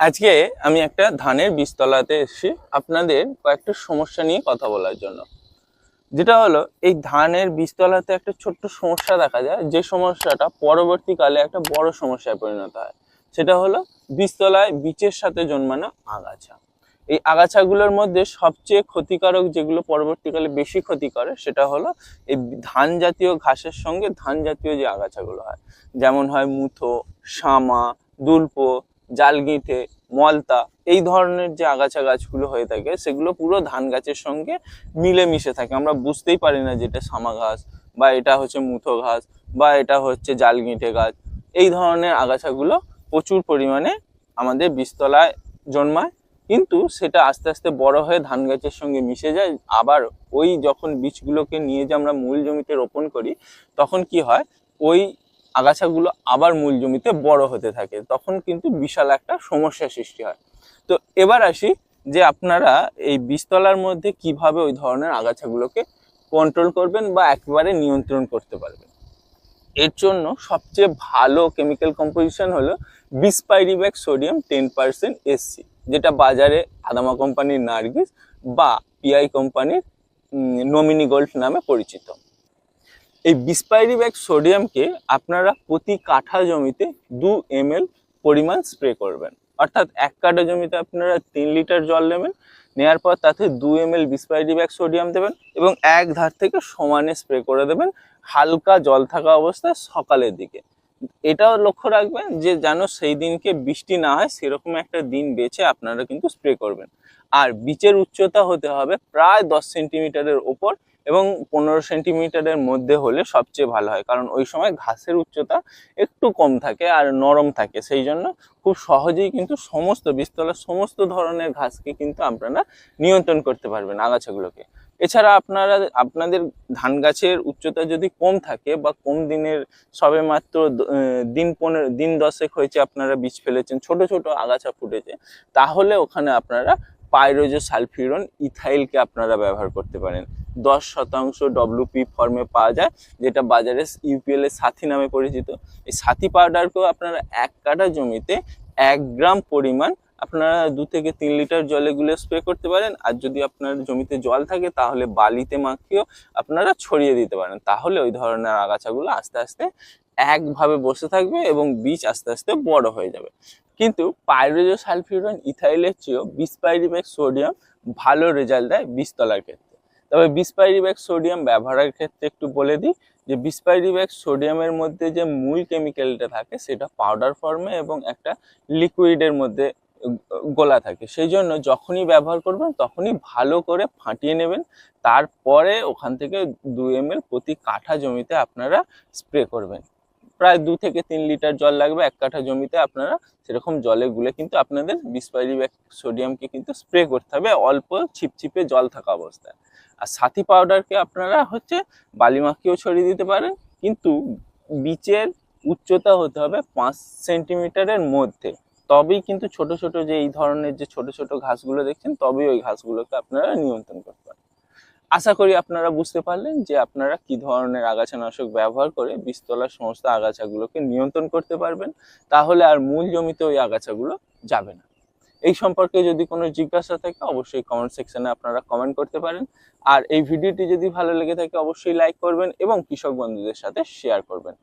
আজকে আমি একটা ধানের বীজতলাতে এসেছি আপনাদের কয়েকটা সমস্যা নিয়ে কথা বলার জন্য। যেটা হলো, এই ধানের বীজতলাতে একটা ছোট্ট সমস্যা দেখা যায়, যে সমস্যাটা পরবর্তীকালে একটা বড় সমস্যায় পরিণত হয়। সেটা হলো, বীজতলায় বীজের সাথে জন্মানো আগাছা। এই আগাছাগুলোর মধ্যে সবচেয়ে ক্ষতিকারক যেগুলো পরবর্তীকালে বেশি ক্ষতি করে, সেটা হলো, এই ধান জাতীয় ঘাসের সঙ্গে ধান জাতীয় যে আগাছাগুলো হয়, যেমন হয় মুথো, শামা, দুল্পো জালগিঁটে মলতা, এই ধরনের যে আগাছা গাছগুলো হয়ে থাকে, সেগুলো পুরো ধান গাছের সঙ্গে মিলে মিশে থাকে। আমরা বুঝতেই পারি না যেটা সামা ঘাস বা এটা হচ্ছে মুথো ঘাস বা এটা হচ্ছে জালগিঁটে গাছ। এই ধরনের আগাছাগুলো প্রচুর পরিমাণে আমাদের বীজতলায় জন্মায়, কিন্তু সেটা আস্তে আস্তে বড় হয়ে ধান গাছের সঙ্গে মিশে যায়। আবার ওই যখন বীজগুলোকে নিয়ে যে আমরা মূল জমিতে রোপণ করি, তখন কি হয়? ওই আগাছাগুলো আবার মূল জমিতে বড় হতে থাকে, তখন কিন্তু বিশাল একটা সমস্যার সৃষ্টি হয়। তো এবার আসি যে আপনারা এই বীজতলার মধ্যে কীভাবে ওই ধরনের আগাছাগুলোকে কন্ট্রোল করবেন বা একেবারে নিয়ন্ত্রণ করতে পারবেন। এর জন্য সবচেয়ে ভালো কেমিক্যাল কম্পোজিশন হলো bispyribac sodium ten percent SC যেটা বাজারে আদামা কোম্পানির নার্গিস বা পিআই কোম্পানির নমিনি গোল্ড নামে পরিচিত। এই বিসপাইরিব্যাক সোডিয়ামকে আপনারা প্রতি কাঠা জমিতে দু এম পরিমাণ স্প্রে করবেন। অর্থাৎ এক কাঠা জমিতে আপনারা তিন লিটার জল নেবেন নেওয়ার পর তাতে দু এম এল বিসপাইরিব্যাক সোডিয়াম দেবেন এবং এক ধার থেকে সমানে স্প্রে করে দেবেন হালকা জল থাকা অবস্থায় সকালের দিকে। এটাও লক্ষ্য রাখবেন যে যেন সেই দিনকে বৃষ্টি না হয়, সেরকম একটা দিন বেছে আপনারা কিন্তু স্প্রে করবেন। আর বীজের উচ্চতা হতে হবে প্রায় দশ সেন্টিমিটারের ওপর এবং পনেরো সেন্টিমিটারের মধ্যে হলে সবচেয়ে ভালো হয়। কারণ ওই সময় ঘাসের উচ্চতা একটু কম থাকে আর নরম থাকে। সেই জন্য খুব সহজেই কিন্তু সমস্ত বীজতলার সমস্ত ধরনের ঘাসকে কিন্তু আপনারা নিয়ন্ত্রণ করতে পারবেন আগাছাগুলোকে। এছাড়া আপনারা, আপনাদের ধান গাছের উচ্চতা যদি কম থাকে বা কম দিনের, সবে মাত্র দিন পনেরো, দিন দশেক হয়েছে আপনারা বীজ ফেলেছেন, ছোট ছোট আগাছা ফুটেছে, তাহলে ওখানে আপনারা পাইরোজো সালফিউরন ইথাইলকে আপনারা ব্যবহার করতে পারেন। দশ শতাংশ ডব্লিউপি ফর্মে পাওয়া যায়, যেটা বাজারে ইউপিএল এর সাথী নামে পরিচিত। এই সাথী পাউডারকেও আপনারা এক কাঠা জমিতে এক গ্রাম পরিমাণ আপনারা দু থেকে তিন লিটার জলে গুলে স্প্রে করতে পারেন। আর যদি আপনার জমিতে জল থাকে, তাহলে বালিতে মাখিয়েও আপনারা ছড়িয়ে দিতে পারেন। তাহলে ওই ধরনের আগাছাগুলো আস্তে আস্তে একভাবে বসে থাকবে এবং বীজ আস্তে আস্তে বড় হয়ে যাবে। কিন্তু পাইরোজো সালফিউরন ইথাইলের চেয়েও বিসপাইরিব্যাক সোডিয়াম ভালো রেজাল্ট দেয় বীজতলার ক্ষেত্রে। তবে বিসপাইরিব্যাক সোডিয়াম ব্যবহারের ক্ষেত্রে একটু বলে দিই যে বিসপাইরিব্যাক সোডিয়ামের মধ্যে যে মূল কেমিক্যালটা থাকে সেটা পাউডার ফর্মে এবং একটা লিকুইডের মধ্যে গোলা থাকে। সেই জন্য যখনই ব্যবহার করবেন তখনই ভালো করে ফাটিয়ে নেবেন। তারপরে ওখান থেকে দু এম প্রতি কাঠা জমিতে আপনারা স্প্রে করবেন। প্রায় দু থেকে তিন লিটার জল লাগবে এক কাঠা জমিতে আপনারা সেরকম জলে গুলে কিন্তু আপনাদের বিসপাইরিব্যাক সোডিয়ামকে কিন্তু স্প্রে করতে হবে অল্প ছিপছিপে জল থাকা অবস্থায়। আর সাথী পাউডারকে আপনারা হচ্ছে বালি ছড়িয়ে দিতে পারেন, কিন্তু বীজের উচ্চতা হতে হবে পাঁচ সেন্টিমিটারের মধ্যে। তবেই কিন্তু ছোট ছোট যে এই ধরনের যে ছোট ছোট ঘাসগুলো দেখছেন, তবেই ওই ঘাসগুলোকে আপনারা নিয়ন্ত্রণ করতে আশা করি আপনারা বুঝতে পারলেন যে আপনারা কি ধরনের আগাছানাশক ব্যবহার করে বীজতলার সমস্ত আগাছাগুলোকে নিয়ন্ত্রণ করতে পারবেন, তাহলে আর মূল জমিতে ওই আগাছাগুলো যাবে না। এই সম্পর্কে যদি কোনো জিজ্ঞাসা থাকে, অবশ্যই কমেন্ট সেকশনে আপনারা কমেন্ট করতে পারেন। আর এই ভিডিওটি যদি ভালো লেগে থাকে, অবশ্যই লাইক করবেন এবং কৃষক বন্ধুদের সাথে শেয়ার করবেন।